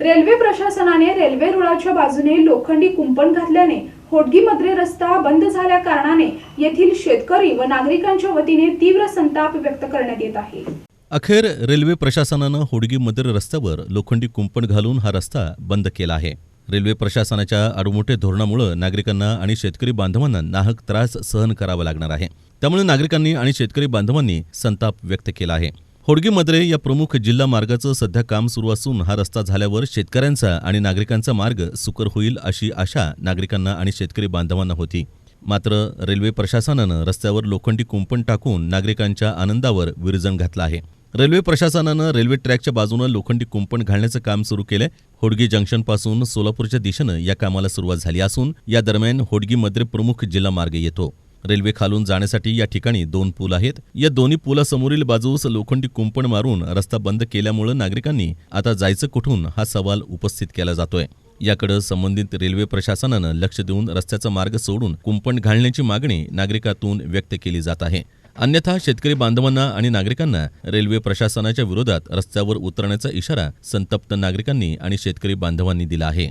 Railway प्रशासनाने railway रुळाच्या बाजूने लोखंडी कुंपण घातल्याने होडगी मद्रे रस्ता बंद झाल्या कारणाने येथील शेतकरी व नागरिकांच्या वतीने तीव्र संताप व्यक्त करण्यात येत आहे. अखेर रेल्वे प्रशासनानं होडगी मदर रस्त्यावर लोखंडी कुंपण घालून हा रस्ता बंद केला आहे. रेल्वे प्रशासनाच्या आडमोठे धोरणामुळे नागरिकांना आणि शेतकरी बांधवांना नाहक त्रास सहन करावा लागणार आहे. त्यामुळे नागरिकांनी आणि शेतकरी बांधवांनी संताप व्यक्त केला आहे. होडगी मद्रे या प्रमुख जिल्हा मार्गाचं सध्या काम सुरू असून हा रस्ता झाल्यावर शेतकऱ्यांचा आणि नागरिकांचा मार्ग सुकर होईल अशी आशा नागरिकांना आणि शेतकरी बांधवांना होती. मात्र रेल्वे प्रशासनानं रस्त्यावर लोखंडी कुंपण टाकून नागरिकांच्या आनंदावर विरजण घातलं आहे. रेल्वे प्रशासनानं रेल्वे ट्रॅकच्या बाजूनं लोखंडी कुंपण घालण्याचं काम सुरू केलंय. होडगी जंक्शनपासून सोलापूरच्या दिशेनं या कामाला सुरुवात झाली असून या दरम्यान होडगी मद्रे प्रमुख जिल्हा मार्ग येतो. रेल्वे खालून जाण्यासाठी या ठिकाणी दोन पूल आहेत. या दोन्ही पुलासमोरील बाजूस लोखंडी कुंपण मारून रस्ता बंद केल्यामुळं नागरिकांनी आता जायचं कुठून हा सवाल उपस्थित केला जातोय. याकडे संबंधित रेल्वे प्रशासनानं लक्ष देऊन रस्त्याचा मार्ग सोडून कुंपण घालण्याची मागणी नागरिकातून व्यक्त केली जात आहे. अन्यथा शेतकरी बांधवांना आणि नागरिकांना रेल्वे प्रशासनाच्या विरोधात रस्त्यावर उतरण्याचा इशारा संतप्त नागरिकांनी आणि शेतकरी बांधवांनी दिला आहे.